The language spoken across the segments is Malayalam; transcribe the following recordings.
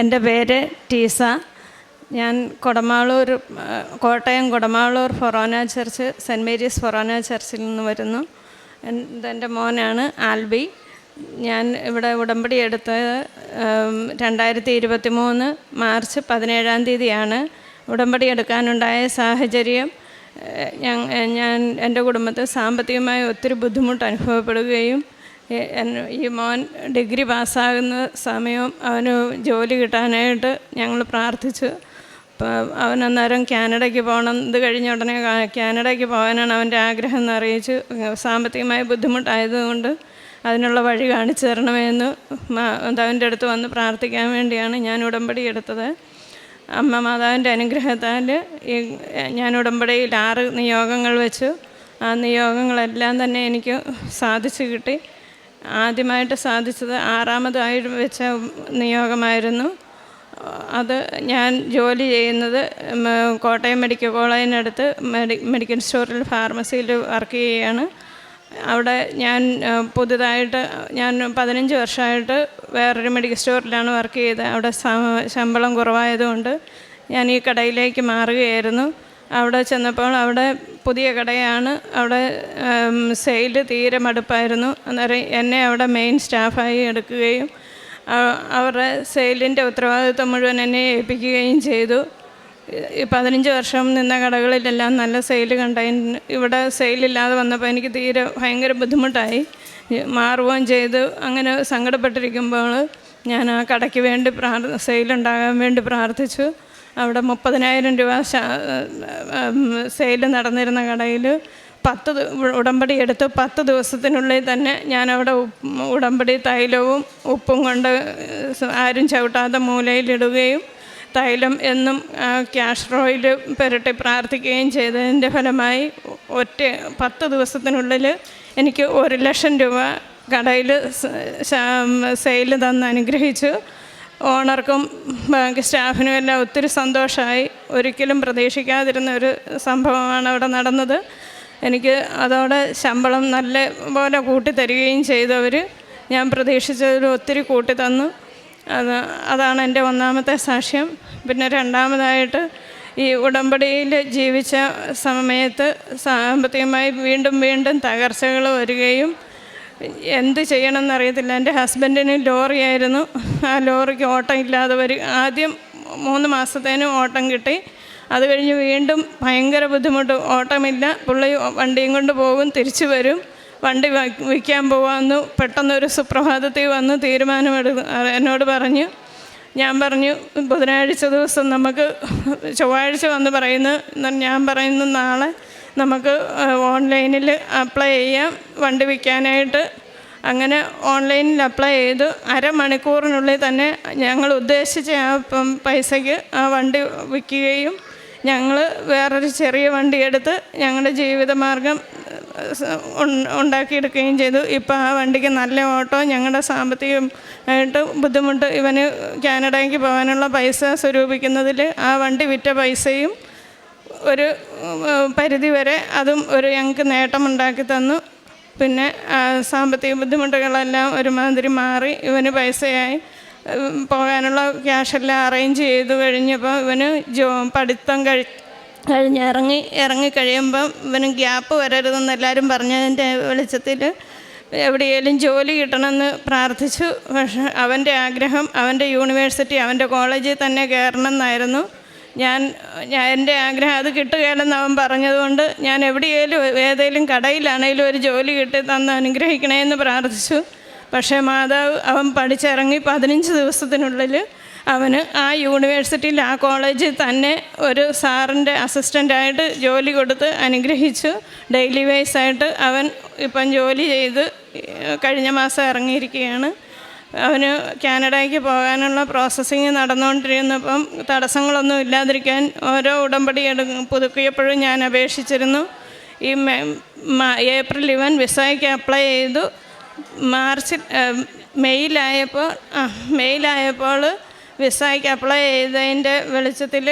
എന്റെ പേര് ടീസ. ഞാൻ Kodamaloor Kottayam Kodamaloor forane church saint Mary's forane ചർച്ചിൽ നിന്ന് വരുന്നു. എന്റെ മോനാണ് ആൽബി. ഞാൻ ഇവിടെ ഉടമ്പടി എടുത്തത് രണ്ടായിരത്തി ഇരുപത്തി മൂന്ന് മാർച്ച് പതിനേഴാം തീയതിയാണ്. ഉടമ്പടി എടുക്കാനുണ്ടായ സാഹചര്യം ഞാൻ എന്റെ കുടുംബത്തിൽ സാമ്പത്തികമായി ഒത്തിരി ബുദ്ധിമുട്ട് അനുഭവപ്പെടുകയും ഈ മോൻ ഡിഗ്രി പാസ്സാകുന്ന സമയവും അവന് ജോലി കിട്ടാനായിട്ട് ഞങ്ങൾ പ്രാർത്ഥിച്ചു. അപ്പോൾ അവൻ അന്നേരം കാനഡയ്ക്ക് പോകണം. ഇത് കഴിഞ്ഞ ഉടനെ കാനഡയ്ക്ക് പോകാനാണ് അവന്റെ ആഗ്രഹം എന്ന് അറിയിച്ചു. സാമ്പത്തികമായ ബുദ്ധിമുട്ടായതുകൊണ്ട് അതിനുള്ള വഴി കാണിച്ചു തരണമെന്ന് അവന്റെ അടുത്ത് വന്ന് പ്രാർത്ഥിക്കാൻ വേണ്ടിയാണ് ഞാൻ ഉടമ്പടി എടുത്തത്. അമ്മ മാതാവിന്റെ അനുഗ്രഹത്താൽ ഈ ഞാൻ ഉടമ്പടിയിൽ ആറ് നിയോഗങ്ങൾ വെച്ചു. ആ നിയോഗങ്ങളെല്ലാം തന്നെ എനിക്ക് സാധിച്ചു കിട്ടി. ആദ്യമായിട്ട് സാധിച്ചത് ആറാമതായി വെച്ച നിയോഗമായിരുന്നു. അത് ഞാൻ ജോലി ചെയ്യുന്നത് കോട്ടയം മെഡിക്കൽ കോളേജിനടുത്ത് മെഡി മെഡിക്കൽ സ്റ്റോറിൽ ഫാർമസിയിൽ വർക്ക് ചെയ്യുകയാണ്. അവിടെ ഞാൻ പുതുതായിട്ട് ഞാൻ പതിനഞ്ച് വർഷമായിട്ട് വേറൊരു മെഡിക്കൽ സ്റ്റോറിലാണ് വർക്ക് ചെയ്തത്. അവിടെ ശമ്പളം കുറവായതുകൊണ്ട് ഞാൻ ഈ കടയിലേക്ക് മാറുകയായിരുന്നു. അവിടെ ചെന്നപ്പോൾ അവിടെ പുതിയ കടയാണ്. അവിടെ സെയിൽ തീരെ മടുപ്പായിരുന്നു. അന്നേരം എന്നെ അവിടെ മെയിൻ സ്റ്റാഫായി എടുക്കുകയും അവരുടെ സെയിലിന്റെ ഉത്തരവാദിത്വം മുഴുവൻ എന്നെ ഏൽപ്പിക്കുകയും ചെയ്തു. പതിനഞ്ച് വർഷം നിന്ന കടകളിലെല്ലാം നല്ല സെയിൽ കണ്ടതിന് ഇവിടെ സെയിലില്ലാതെ വന്നപ്പോൾ എനിക്ക് തീരെ ഭയങ്കര ബുദ്ധിമുട്ടായി. മാറുകയും ചെയ്തു. അങ്ങനെ സങ്കടപ്പെട്ടിരിക്കുമ്പോൾ ഞാൻ ആ കടയ്ക്ക് വേണ്ടി പ്രാർ സെയിലുണ്ടാകാൻ വേണ്ടി പ്രാർത്ഥിച്ചു. അവിടെ മുപ്പതിനായിരം രൂപ സെയിൽ നടന്നിരുന്ന കടയിൽ പത്ത് ഉടമ്പടി എടുത്ത് പത്ത് ദിവസത്തിനുള്ളിൽ തന്നെ ഞാനവിടെ ഉടമ്പടി തൈലവും ഉപ്പും കൊണ്ട് ആരും ചവിട്ടാതെ മൂലയിലിടുകയും തൈലം എന്നും ക്യാഷ് റോയിൽ പുരട്ടി പ്രാർത്ഥിക്കുകയും ചെയ്തതിന്റെ ഫലമായി ഒറ്റ പത്ത് ദിവസത്തിനുള്ളിൽ എനിക്ക് ഒരു ലക്ഷം രൂപ കടയിൽ സെയിൽ തന്ന് അനുഗ്രഹിച്ചു. ഓണർക്കും ബാങ്ക് സ്റ്റാഫിനും എല്ലാം ഒത്തിരി സന്തോഷമായി ഒരിക്കലും പ്രതീക്ഷിക്കാതിരുന്ന ഒരു സംഭവമാണ് അവിടെ നടന്നത്. എനിക്ക് അതോടെ ശമ്പളം നല്ല പോലെ കൂട്ടിത്തരികയും ചെയ്തവർ ഞാൻ പ്രതീക്ഷിച്ചതിൽ ഒത്തിരി കൂട്ടി തന്നു അത് അതാണ് എന്റെ ഒന്നാമത്തെ സാക്ഷ്യം. പിന്നെ രണ്ടാമതായിട്ട് ഈ ഉടമ്പടിയിൽ ജീവിച്ച സമയത്ത് സാമ്പത്തികമായി വീണ്ടും വീണ്ടും തകർച്ചകൾ വരികയും എന്ത് ചെയ്യണമെന്ന് അറിയത്തില്ല. എന്റെ ഹസ്ബൻഡിന് ലോറിയായിരുന്നു ആ ലോറിക്ക് ഓട്ടം ഇല്ലാതെ വരും ആദ്യം മൂന്ന് മാസത്തേനും ഓട്ടം കിട്ടി. അത് കഴിഞ്ഞ് വീണ്ടും ഭയങ്കര ബുദ്ധിമുട്ട്. ഓട്ടമില്ല. പുള്ളി വണ്ടിയും കൊണ്ട് പോകും തിരിച്ചു വരും. വണ്ടി വിൽക്കാൻ പോകാമെന്ന് പെട്ടെന്നൊരു സുപ്രഭാതത്തിൽ വന്ന് തീരുമാനമെടുക്കും എന്നോട് പറഞ്ഞു. ഞാൻ പറഞ്ഞു ബുധനാഴ്ച ദിവസം നമുക്ക് ചൊവ്വാഴ്ച വന്ന് പറയുന്നു. ഞാൻ പറയുന്നു നാളെ നമുക്ക് ഓൺലൈനിൽ അപ്ലൈ ചെയ്യാം. വണ്ടി വിൽക്കാനായിട്ട് അങ്ങനെ ഓൺലൈനിൽ അപ്ലൈ ചെയ്ത്. അരമണിക്കൂറിനുള്ളിൽ തന്നെ ഞങ്ങൾ ഉദ്ദേശിച്ച ആ പൈസയ്ക്ക് ആ വണ്ടി വിൽക്കുകയും ഞങ്ങൾ വേറൊരു ചെറിയ വണ്ടി എടുത്ത് ഞങ്ങളുടെ ജീവിതമാർഗം ഉണ്ടാക്കിയെടുക്കുകയും ചെയ്തു. ഇപ്പോൾ ആ വണ്ടിക്ക് നല്ല ഓട്ടോ ഞങ്ങളുടെ സാമ്പത്തികമായിട്ട് ബുദ്ധിമുട്ട് ഇവന് കാനഡയ്ക്ക് പോകാനുള്ള പൈസ സ്വരൂപിക്കുന്നതിൽ ആ വണ്ടി വിറ്റ പൈസയും ഒരു പരിധി വരെ അതും ഒരു ഞങ്ങൾക്ക് നേട്ടമുണ്ടാക്കി തന്നു. പിന്നെ സാമ്പത്തിക ബുദ്ധിമുട്ടുകളെല്ലാം ഒരുമാതിരി മാറി ഇവന് പൈസയായി. പോകാനുള്ള ക്യാഷെല്ലാം അറേഞ്ച് ചെയ്തു കഴിഞ്ഞപ്പോൾ ഇവന് ജോ പഠിത്തം കഴി കഴിഞ്ഞ് ഇറങ്ങി ഇറങ്ങിക്കഴിയുമ്പം ഇവന് ഗ്യാപ്പ് വരരുതെന്ന് എല്ലാവരും പറഞ്ഞതിന്റെ വെളിച്ചത്തിൽ എവിടെയെങ്കിലും ജോലി കിട്ടണമെന്ന് പ്രാർത്ഥിച്ചു. പക്ഷെ അവന്റെ ആഗ്രഹം അവന്റെ യൂണിവേഴ്സിറ്റി അവന്റെ കോളേജിൽ തന്നെ കയറണം എന്നായിരുന്നു ഞാൻ ഞാൻ എന്റെ ആഗ്രഹം അത് കിട്ടുകയാണെന്ന് അവൻ പറഞ്ഞതുകൊണ്ട് ഞാൻ എവിടെയെങ്കിലും ഏതെങ്കിലും കടയിലാണെങ്കിലും ഒരു ജോലി കിട്ടി തന്ന് അനുഗ്രഹിക്കണേ എന്ന് പ്രാർത്ഥിച്ചു. പക്ഷേ മാതാവ് അവൻ പഠിച്ചിറങ്ങി പതിനഞ്ച് ദിവസത്തിനുള്ളിൽ അവന് ആ യൂണിവേഴ്സിറ്റിയിൽ ആ കോളേജിൽ തന്നെ ഒരു സാറിന്റെ അസിസ്റ്റന്റായിട്ട് ജോലി കൊടുത്ത് അനുഗ്രഹിച്ചു. ഡെയിലി വൈസായിട്ട് അവൻ ഇപ്പം ജോലി ചെയ്ത് കഴിഞ്ഞ മാസം ഇറങ്ങിയിരിക്കുകയാണ്. അവന് കാനഡയ്ക്ക് പോകാനുള്ള പ്രോസസ്സിങ് നടന്നുകൊണ്ടിരുന്നപ്പം തടസ്സങ്ങളൊന്നും ഇല്ലാതിരിക്കാൻ ഓരോ ഉടമ്പടി എടു പുതുക്കിയപ്പോഴും ഞാൻ അപേക്ഷിച്ചിരുന്നു. ഈ ഏപ്രിൽ ഇവൻ വിസയ്ക്ക് അപ്ലൈ ചെയ്തു. മാർച്ചിൽ ഏഹ്, മെയ്യിലായപ്പോൾ മെയ്യിലായപ്പോൾ വിസയ്ക്ക് അപ്ലൈ ചെയ്തതിന്റെ വെളിച്ചത്തിൽ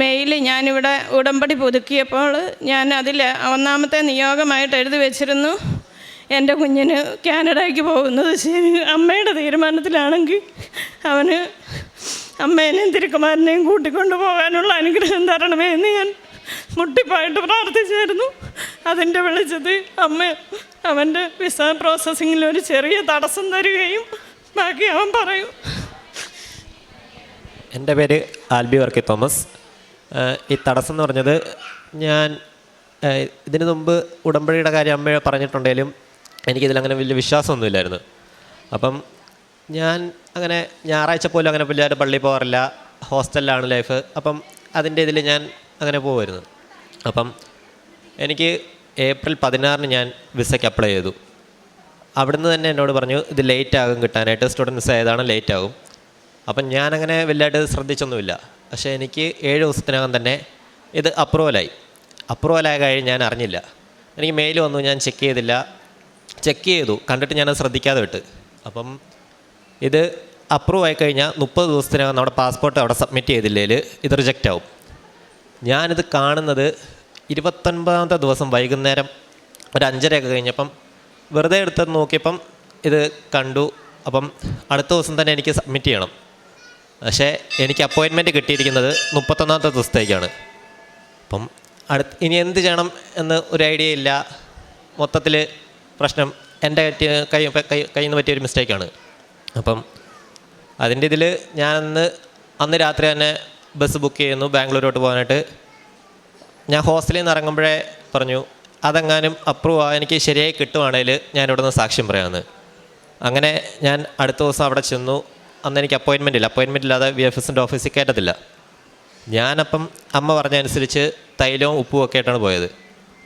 മെയിൽ ഞാനിവിടെ ഉടമ്പടി പുതുക്കിയപ്പോൾ ഞാൻ അതിൽ ഒന്നാമത്തെ നിയോഗമായിട്ട് എഴുതി വെച്ചിരുന്നു. എന്റെ കുഞ്ഞിന് കാനഡയ്ക്ക് പോകുന്നത് ശരി. അമ്മയുടെ തീരുമാനത്തിലാണെങ്കിൽ അവന് അമ്മേനെയും തിരുക്കുമാരനെയും കൂട്ടിക്കൊണ്ട് പോകാനുള്ള അനുഗ്രഹം തരണമേ എന്ന് ഞാൻ മുട്ടിപ്പായിട്ട് പ്രാർത്ഥിച്ചായിരുന്നു. അതിന്റെ വെളിച്ചത്തിൽ അമ്മ അവന്റെ വിസ പ്രോസസ്സിങ്ങിൽ ഒരു ചെറിയ തടസ്സം തരികയും ബാക്കി അവൻ പറയും. എന്റെ പേര് ആൽബി വർക്കി തോമസ്. ഈ തടസ്സം എന്ന് പറഞ്ഞത് ഞാൻ ഇതിനു മുമ്പ് ഉടമ്പടിയുടെ കാര്യം അമ്മ പറഞ്ഞിട്ടുണ്ടെങ്കിലും എനിക്കിതിലങ്ങനെ വലിയ വിശ്വാസമൊന്നുമില്ലായിരുന്നു. അപ്പം ഞാൻ അങ്ങനെ ഞായറാഴ്ച പോലും അങ്ങനെ പിള്ളേർ പള്ളിയിൽ പോകാറില്ല. ഹോസ്റ്റലിലാണ് ലൈഫ്. അപ്പം അതിന്റെ ഇതിൽ ഞാൻ അങ്ങനെ പോകുമായിരുന്നു അപ്പം എനിക്ക് ഏപ്രിൽ പതിനാറിന് ഞാൻ വിസയ്ക്ക് അപ്ലൈ ചെയ്തു. അവിടുന്ന് തന്നെ എന്നോട് പറഞ്ഞു ഇത് ലേറ്റ് ആകും കിട്ടാനായിട്ട്. സ്റ്റുഡന്റ് ആയതാണ് ലേറ്റ് ആകും. അപ്പം ഞാനങ്ങനെ വലുതായിട്ട് ശ്രദ്ധിച്ചൊന്നുമില്ല. പക്ഷേ എനിക്ക് ഏഴ് ദിവസത്തിനകം തന്നെ ഇത് അപ്രൂവലായി അപ്രൂവലായ കാര്യം ഞാൻ അറിഞ്ഞില്ല. എനിക്ക് മെയിൽ വന്നു ഞാൻ ചെക്ക് ചെയ്തില്ല. ചെക്ക് ചെയ്തു. കണ്ടിട്ട് ഞാനത് ശ്രദ്ധിക്കാതെ വിട്ട്. അപ്പം ഇത് അപ്രൂവ് ആയി കഴിഞ്ഞാൽ മുപ്പത് ദിവസത്തിനകം നമ്മുടെ പാസ്പോർട്ട് അവിടെ സബ്മിറ്റ് ചെയ്തില്ലെങ്കിൽ ഇത് റിജക്റ്റ് ആവും. ഞാനിത് കാണുന്നത് ഇരുപത്തൊൻപതാമത്തെ ദിവസം വൈകുന്നേരം ഒരു അഞ്ചരയൊക്കെ കഴിഞ്ഞപ്പം വെറുതെ എടുത്ത് നോക്കിയപ്പം ഇത് കണ്ടു. അപ്പം അടുത്ത ദിവസം തന്നെ എനിക്ക് സബ്മിറ്റ് ചെയ്യണം. പക്ഷേ എനിക്ക് അപ്പോയിൻമെന്റ് കിട്ടിയിരിക്കുന്നത് മുപ്പത്തൊന്നാമത്തെ ദിവസത്തേക്കാണ്. അപ്പം അടുത്ത് ഇനി എന്ത് ചെയ്യണം എന്ന് ഒരു ഐഡിയ ഇല്ല. മൊത്തത്തിൽ പ്രശ്നം എന്റെ കൈ കൈ കയ്യിൽ നിന്ന് പറ്റിയൊരു മിസ്റ്റേക്കാണ് അപ്പം അതിന്റെ ഇതിൽ ഞാൻ അന്ന് അന്ന് രാത്രി തന്നെ ബസ് ബുക്ക് ചെയ്യുന്നു ബാംഗ്ലൂരോട്ട് പോകാനായിട്ട്. ഞാൻ ഹോസ്റ്റലിൽ നിന്ന് ഇറങ്ങുമ്പോഴേ പറഞ്ഞു അതെങ്ങാനും അപ്രൂവ് ആ എനിക്ക് ശരിയായി കിട്ടുവാണെങ്കിൽ ഞാൻ ഇവിടെ നിന്ന് സാക്ഷ്യം പറയാമെന്ന് അങ്ങനെ ഞാൻ അടുത്ത ദിവസം അവിടെ ചെന്നു. അന്ന് എനിക്ക് അപ്പോയിൻമെന്റ് ഇല്ല. അപ്പോയിൻമെന്റ് ഇല്ലാതെ വി എഫ് എസിന്റെ ഓഫീസിൽ കയറ്റത്തില്ല. ഞാനപ്പം അമ്മ പറഞ്ഞ അനുസരിച്ച് തൈലവും ഉപ്പും ഒക്കെ ആയിട്ടാണ് പോയത്.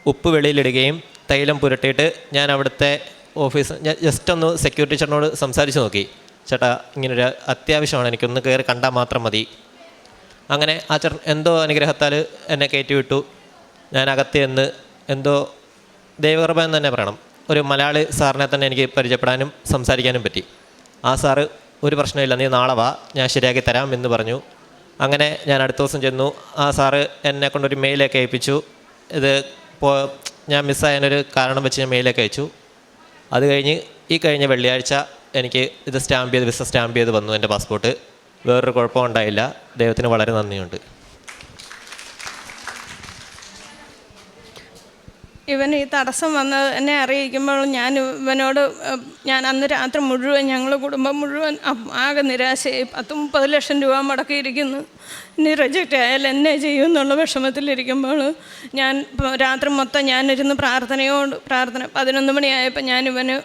ഉപ്പ് വെളിയിലിടുകയും തൈലം പുരട്ടിയിട്ട് ഞാൻ അവിടുത്തെ ഓഫീസ് ഞാൻ ജസ്റ്റ് ഒന്ന് സെക്യൂരിറ്റി ചേട്ടനോട് സംസാരിച്ച് നോക്കി. ചേട്ടാ ഇങ്ങനൊരു അത്യാവശ്യമാണ് എനിക്കൊന്ന് കയറി കണ്ടാൽ മാത്രം മതി. അങ്ങനെ ആ ചേട്ടൻ എന്തോ അനുഗ്രഹത്താൽ എന്നെ കയറ്റി വിട്ടു. ഞാൻ അകത്ത് ചെന്ന് എന്തോ ദൈവകൃപ എന്ന് തന്നെ പറയണം. ഒരു മലയാളി സാറിനെ തന്നെ എനിക്ക് പരിചയപ്പെടാനും സംസാരിക്കാനും പറ്റി. ആ സാറ് ഒരു പ്രശ്നമില്ല നീ നാളെ വാ ഞാൻ ശരിയാക്കി തരാം എന്ന് പറഞ്ഞു. അങ്ങനെ ഞാൻ അടുത്ത ദിവസം ചെന്നു. ആ സാറ് എന്നെ കൊണ്ടൊരു മെയിലൊക്കെ അയപ്പിച്ചു. ഇത് ഞാൻ മിസ്സായതിനൊരു കാരണം വെച്ച് ഞാൻ മെയിലൊക്കെ അയച്ചു. അത് കഴിഞ്ഞ് ഈ കഴിഞ്ഞ വെള്ളിയാഴ്ച എനിക്ക് ഇത് സ്റ്റാമ്പ് ചെയ്ത് വിസ സ്റ്റാമ്പ് ചെയ്ത് വന്നു എന്റെ പാസ്പോർട്ട്. വേറൊരു കുഴപ്പമുണ്ടായില്ല ദൈവത്തിന് വളരെ നന്ദിയുണ്ട്. ഇവൻ ഈ തടസ്സം വന്ന് എന്നെ അറിയിക്കുമ്പോൾ ഞാൻ ഇവനോട് ഞാൻ അന്ന് രാത്രി മുഴുവൻ ഞങ്ങൾ കുടുംബം മുഴുവൻ ആകെ നിരാശയായി. പത്ത് മുപ്പത് ലക്ഷം രൂപ മുടക്കിയിരിക്കുന്നു. ഇനി റിജക്റ്റ് ആയാൽ എന്നെ ചെയ്യും എന്നുള്ള വിഷമത്തിലിരിക്കുമ്പോൾ ഞാൻ രാത്രി മൊത്തം ഞാനിരുന്ന് പ്രാർത്ഥനയോട് പ്രാർത്ഥന പതിനൊന്ന് മണിയായപ്പോൾ ഞാൻ ഇവന്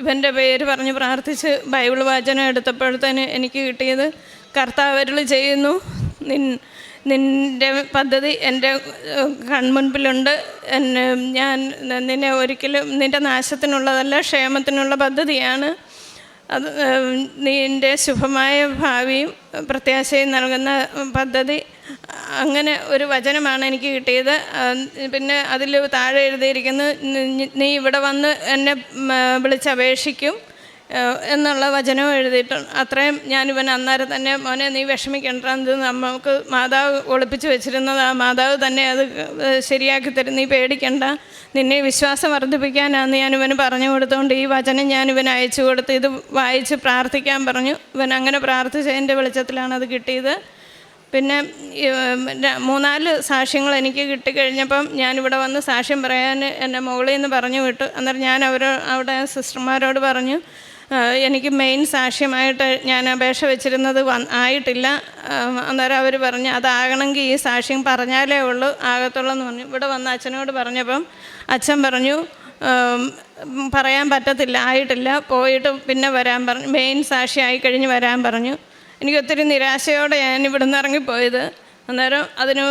ഇവന്റെ പേര് പറഞ്ഞ് പ്രാർത്ഥിച്ച് ബൈബിൾ വാചനം എടുത്തപ്പോഴത്തേന് എനിക്ക് കിട്ടിയത് കർത്താവരുൾ ചെയ്യുന്നു നിൻ നിന്റെ പദ്ധതി എന്റെ കൺമുൻപിലുണ്ട്. എന്നെ ഞാൻ നിന്നെ ഒരിക്കലും നിന്റെ നാശത്തിനുള്ളതല്ല ക്ഷേമത്തിനുള്ള പദ്ധതിയാണ്. അത് നിന്റെ ശുഭമായ ഭാവിയും പ്രത്യാശയും നൽകുന്ന പദ്ധതി. അങ്ങനെ ഒരു വചനമാണ് എനിക്ക് കിട്ടിയത്. പിന്നെ അതിൽ താഴെ എഴുതിയിരിക്കുന്നു "നീ- ഇവിടെ വന്ന് എന്നെ വിളിച്ചപേക്ഷിക്കും. എന്നുള്ള വചനവും എഴുതിയിട്ടുണ്ട് അത്രയും ഞാനിവൻ അന്നേരം തന്നെ മോനെ നീ വിഷമിക്കേണ്ട. ഇത് നമുക്ക് മാതാവ് ഒളിപ്പിച്ച് വെച്ചിരുന്നത് ആ മാതാവ് തന്നെ അത് ശരിയാക്കി തരും. നീ പേടിക്കണ്ട. നിന്നെ വിശ്വാസം വർദ്ധിപ്പിക്കാനാന്ന് ഞാൻ പറഞ്ഞു കൊടുത്തുകൊണ്ട് ഈ വചനം ഞാൻ അയച്ചു കൊടുത്ത് ഇത് വായിച്ച് പ്രാർത്ഥിക്കാൻ പറഞ്ഞു. ഇവൻ അങ്ങനെ പ്രാർത്ഥിച്ചതിന്റെ വെളിച്ചത്തിലാണ് അത് കിട്ടിയത്. പിന്നെ മൂന്നാൽ സാക്ഷ്യങ്ങൾ എനിക്ക് കിട്ടിക്കഴിഞ്ഞപ്പം ഞാനിവിടെ വന്ന് സാക്ഷ്യം പറയാൻ എന്റെ മുകളിൽ നിന്ന് പറഞ്ഞു വിട്ടു. അന്നേരം ഞാൻ അവർ അവിടെ സിസ്റ്റർമാരോട് പറഞ്ഞു "ആ, എനിക്ക് മെയിൻ സാക്ഷ്യമായിട്ട് ഞാൻ അപേക്ഷ വെച്ചിരുന്നത് വ ആയിട്ടില്ല. അന്നേരം അവർ പറഞ്ഞു അതാകണമെങ്കിൽ ഈ സാക്ഷ്യം പറഞ്ഞാലേ ഉള്ളൂ ആകത്തുള്ളൂ എന്ന് പറഞ്ഞു. ഇവിടെ വന്ന് അച്ഛനോട് പറഞ്ഞപ്പം അച്ഛൻ പറഞ്ഞു പറയാൻ പറ്റത്തില്ല ആയിട്ടില്ല പോയിട്ട് പിന്നെ വരാൻ പറഞ്ഞു മെയിൻ സാക്ഷി ആയിക്കഴിഞ്ഞ് വരാൻ പറഞ്ഞു. എനിക്ക് ഒത്തിരി നിരാശയോടെ ഞാൻ ഇവിടുന്ന് ഇറങ്ങിപ്പോയത്. അന്നേരം അതിന്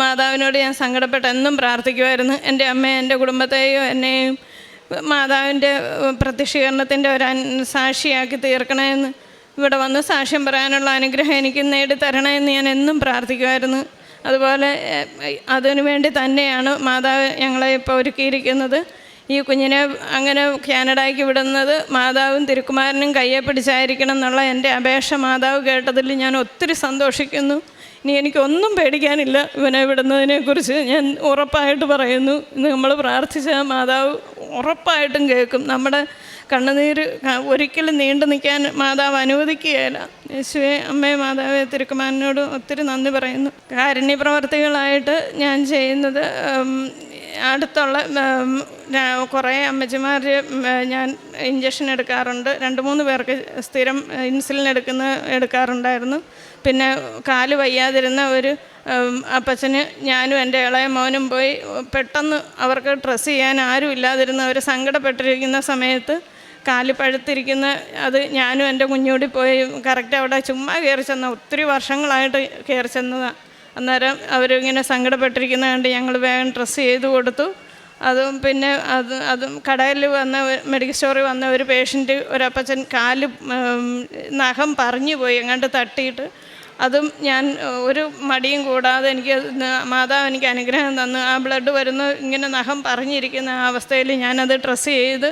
മാതാവിനോട് ഞാൻ സങ്കടപ്പെട്ട് എന്നും പ്രാർത്ഥിക്കുമായിരുന്നു. എന്റെ അമ്മയെ എന്റെ കുടുംബത്തെയും എന്നെയും മാതാവിന്റെ പ്രത്യക്ഷീകരണത്തിന്റെ ഒരു സാക്ഷിയാക്കി തീർക്കണമെന്ന് ഇവിടെ വന്ന് സാക്ഷ്യം പറയാനുള്ള അനുഗ്രഹം എനിക്ക് നേടിത്തരണമെന്ന് ഞാൻ എന്നും പ്രാർത്ഥിക്കുമായിരുന്നു. അതുപോലെ അതിനു വേണ്ടി തന്നെയാണ് മാതാവ് ഞങ്ങളെ ഇപ്പോൾ ഒരുക്കിയിരിക്കുന്നത്. ഈ കുഞ്ഞിനെ അങ്ങനെ കാനഡയ്ക്ക് വിടുന്നത് മാതാവും തിരുക്കുമാരനും കയ്യെ പിടിച്ചായിരിക്കണം എന്നുള്ള എന്റെ അപേക്ഷ മാതാവ് കേട്ടതിൽ ഞാൻ ഒത്തിരി സന്തോഷിക്കുന്നു. ഇനി എനിക്കൊന്നും പേടിക്കാനില്ല. ഇവനെ വിടുന്നതിനെക്കുറിച്ച് ഞാൻ ഉറപ്പായിട്ട് പറയുന്നു. ഇന്ന് നമ്മൾ പ്രാർത്ഥിച്ച മാതാവ് ഉറപ്പായിട്ടും കേൾക്കും. നമ്മുടെ കണ്ണുനീര് ഒരിക്കലും നീണ്ടു നിൽക്കാൻ മാതാവ് അനുവദിക്കുകയില്ല. യേശുവെ അമ്മയെ മാതാവെ തിരുക്കുമാനോട് ഒത്തിരി നന്ദി പറയുന്നു. കാരുണ്യ പ്രവർത്തികളായിട്ട് ഞാൻ ചെയ്യുന്നത് അടുത്തുള്ള കുറേ അമ്മച്ചിമാർ ഞാൻ ഇഞ്ചക്ഷൻ എടുക്കാറുണ്ട്. രണ്ട് മൂന്ന് പേർക്ക് സ്ഥിരം ഇൻസുലിൻ എടുക്കുന്ന എടുക്കാറുണ്ടായിരുന്നു. പിന്നെ കാൽ വയ്യാതിരുന്ന ഒരു അപ്പച്ചന് ഞാനും എന്റെ ഇളയ മോനും പോയി പെട്ടെന്ന് അവർക്ക് ഡ്രസ്സ് ചെയ്യാൻ ആരും ഇല്ലാതിരുന്ന ഒരു സങ്കടപ്പെട്ടിരിക്കുന്ന സമയത്ത് കാൽ പഴുത്തിരിക്കുന്ന അത് ഞാനും എന്റെ കുഞ്ഞൂടി പോയി കറക്റ്റ് അവിടെ ചുമ്മാ കയറി ചെന്ന ഒത്തിരി വർഷങ്ങളായിട്ട് കയറി ചെന്നതാണ് അന്നേരം അവരിങ്ങനെ സങ്കടപ്പെട്ടിരിക്കുന്നത് കണ്ട് ഞങ്ങൾ വേഗം ഡ്രസ്സ് ചെയ്ത് കൊടുത്തു. അതും പിന്നെ അത് അതും കടയിൽ വന്ന മെഡിക്കൽ സ്റ്റോറിൽ വന്ന ഒരു പേഷ്യന്റ് ഒരപ്പച്ചൻ കാൽ നഖം പറഞ്ഞു പോയി എങ്ങാണ്ട് തട്ടിയിട്ട്. അതും ഞാൻ ഒരു മടിയും കൂടാതെ എനിക്ക് മാതാവ് എനിക്ക് അനുഗ്രഹം തന്നു. ആ ബ്ലഡ് വരുന്ന ഇങ്ങനെ നഖം പറഞ്ഞിരിക്കുന്ന ആ അവസ്ഥയിൽ ഞാനത് ഡ്രസ്സ് ചെയ്ത്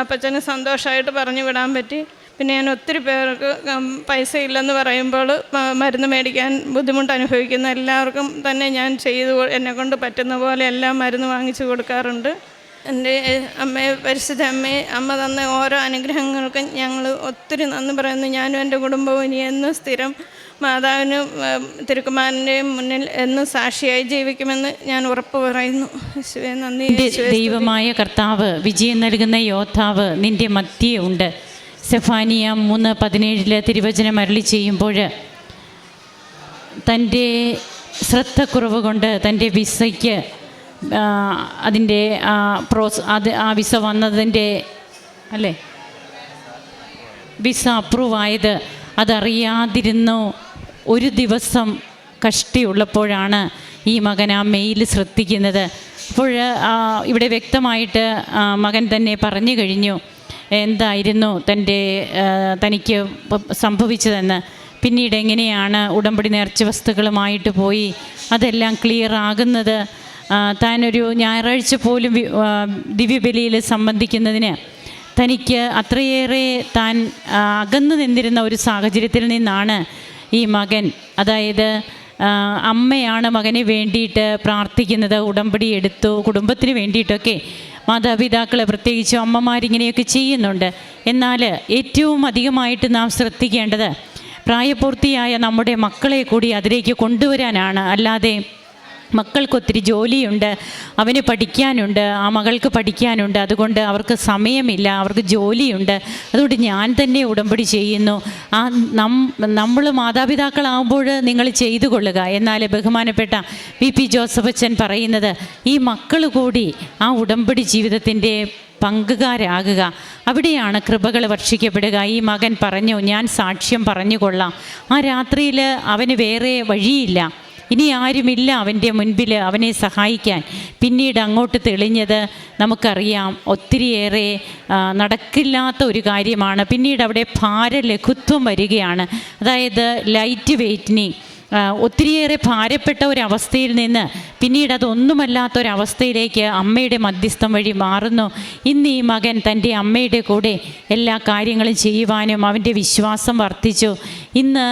അപ്പച്ചന് സന്തോഷമായിട്ട് പറഞ്ഞു വിടാൻ പറ്റി. പിന്നെ ഞാൻ ഒത്തിരി പേർക്ക് പൈസ ഇല്ലെന്ന് പറയുമ്പോൾ മരുന്ന് മേടിക്കാൻ ബുദ്ധിമുട്ട് അനുഭവിക്കുന്ന എല്ലാവർക്കും തന്നെ ഞാൻ ചെയ്തു എന്നെക്കൊണ്ട് എന്നെ കൊണ്ട് പറ്റുന്ന പോലെ എല്ലാം മരുന്ന് വാങ്ങിച്ചു കൊടുക്കാറുണ്ട്. എന്റെ അമ്മയെ പരിശുദ്ധ അമ്മയെ അമ്മ തന്ന ഓരോ അനുഗ്രഹങ്ങൾക്കും ഞങ്ങൾ ഒത്തിരി നന്ദി പറയുന്നു. ഞാനും എന്റെ കുടുംബവും ഇനി എന്നും സ്ഥിരം മാതാവിനും തിരുക്കുമാരന്റെയും മുന്നിൽ എന്നും സാക്ഷിയായി ജീവിക്കുമെന്ന് ഞാൻ ഉറപ്പ് പറയുന്നു. നന്ദി ദൈവമായ കർത്താവ് വിജയം നൽകുന്ന യോദ്ധാവ് നിന്റെ മധ്യേ ഉണ്ട്. സെഫാനിയ മൂന്ന് പതിനേഴിലെ തിരുവചനം അരളി ചെയ്യുമ്പോൾ തന്റെ ശ്രദ്ധക്കുറവ് കൊണ്ട് തന്റെ വിസയ്ക്ക് അതിന്റെ പ്രോസ് അത് ആ വിസ വന്നതിന്റെ അല്ലേ? വിസ അപ്രൂവ് ആയത് അതറിയാതിരുന്നു. ഒരു ദിവസം കഷ്ടിയുള്ളപ്പോഴാണ് ഈ മകൻ ആ മെയിൽ ശ്രദ്ധിക്കുന്നത്. അപ്പോൾ ഇവിടെ വ്യക്തമായിട്ട് മകൻ തന്നെ പറഞ്ഞു കഴിഞ്ഞു. എന്തായിരുന്നു തന്റെ തനിക്ക് സംഭവിച്ചതെന്ന്? പിന്നീട് എങ്ങനെയാണ് ഉടമ്പടി നേർച്ച വസ്തുക്കളുമായിട്ട് പോയി അതെല്ലാം ക്ലിയർ ആകുന്നത്? താനൊരു ഞായറാഴ്ച പോലും ദിവ്യബലിയിൽ സംബന്ധിക്കുന്നതിന് തനിക്ക് അത്രയേറെ താൻ അകന്നു നിന്നിരുന്ന ഒരു സാഹചര്യത്തിൽ നിന്നാണ് ഈ മകൻ അതായത് അമ്മയാണ് മകനെ വേണ്ടിയിട്ട് പ്രാർത്ഥിക്കുന്നത് ഉടമ്പടി എടുത്തു കുടുംബത്തിന് വേണ്ടിയിട്ടൊക്കെ മാതാപിതാക്കൾ പ്രത്യേകിച്ചും അമ്മമാരിങ്ങനെയൊക്കെ ചെയ്യുന്നുണ്ട്. എന്നാൽ ഏറ്റവും അധികമായിട്ട് നാം ശ്രദ്ധിക്കേണ്ടത് പ്രായപൂർത്തിയായ നമ്മുടെ മക്കളെ കൂടി അതിലേക്ക് കൊണ്ടുവരാനാണ്. അല്ലാതെ മക്കൾക്കൊത്തിരി ജോലിയുണ്ട് അവന് പഠിക്കാനുണ്ട് ആ മകൾക്ക് പഠിക്കാനുണ്ട് അതുകൊണ്ട് അവർക്ക് സമയമില്ല അവർക്ക് ജോലിയുണ്ട്. അതുകൊണ്ട് ഞാൻ തന്നെ ഉടമ്പടി ചെയ്യുന്നു. ആ നം നമ്മൾ മാതാപിതാക്കളാകുമ്പോൾ നിങ്ങൾ ചെയ്തു കൊള്ളുക. എന്നാൽ ബഹുമാനപ്പെട്ട വി പി ജോസഫ് അച്ഛൻ പറയുന്നത് ഈ മക്കൾ കൂടി ആ ഉടമ്പടി ജീവിതത്തിന്റെ പങ്കുകാരാകുക. അവിടെയാണ് കൃപകൾ വർഷിക്കപ്പെടുക. ഈ മകൻ പറഞ്ഞു ഞാൻ സാക്ഷ്യം പറഞ്ഞുകൊള്ളാം. ആ രാത്രിയിൽ അവന് വേറെ വഴിയില്ല. ഇനി ആരുമില്ല അവന്റെ മുൻപിൽ അവനെ സഹായിക്കാൻ. പിന്നീട് അങ്ങോട്ട് തെളിഞ്ഞത് നമുക്കറിയാം ഒത്തിരിയേറെ നടക്കില്ലാത്ത ഒരു കാര്യമാണ്. പിന്നീട് അവിടെ ഭാരലഘുത്വം വരികയാണ്. അതായത് ലൈറ്റ് വെയ്റ്റിനി ഒത്തിരിയേറെ ഭാരപ്പെട്ട ഒരവസ്ഥയിൽ നിന്ന് പിന്നീട് അതൊന്നുമല്ലാത്ത ഒരവസ്ഥയിലേക്ക് അമ്മയുടെ മധ്യസ്ഥം വഴി മാറുന്നു. ഇന്ന് ഈ മകൻ തന്റെ അമ്മയുടെ കൂടെ എല്ലാ കാര്യങ്ങളും ചെയ്യുവാനും അവന്റെ വിശ്വാസം വർദ്ധിച്ചു. ഇന്ന്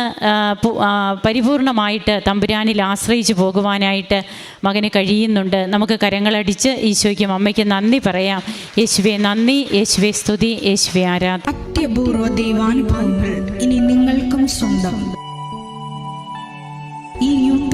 പരിപൂർണമായിട്ട് തമ്പുരാനിൽ ആശ്രയിച്ച് പോകുവാനായിട്ട് മകന് കഴിയുന്നുണ്ട്. നമുക്ക് കരങ്ങളടിച്ച് ഈശോയ്ക്കും അമ്മയ്ക്കും നന്ദി പറയാം. യേശുവെ നന്ദി. യേശുവെ സ്തുതി. യേശുവെ ആരാധന. അത്യപൂർവ ദൈവാനുഭവങ്ങൾ ഇനി നിങ്ങൾക്കും സ്വന്തം. ഈ യൂട്യൂബ്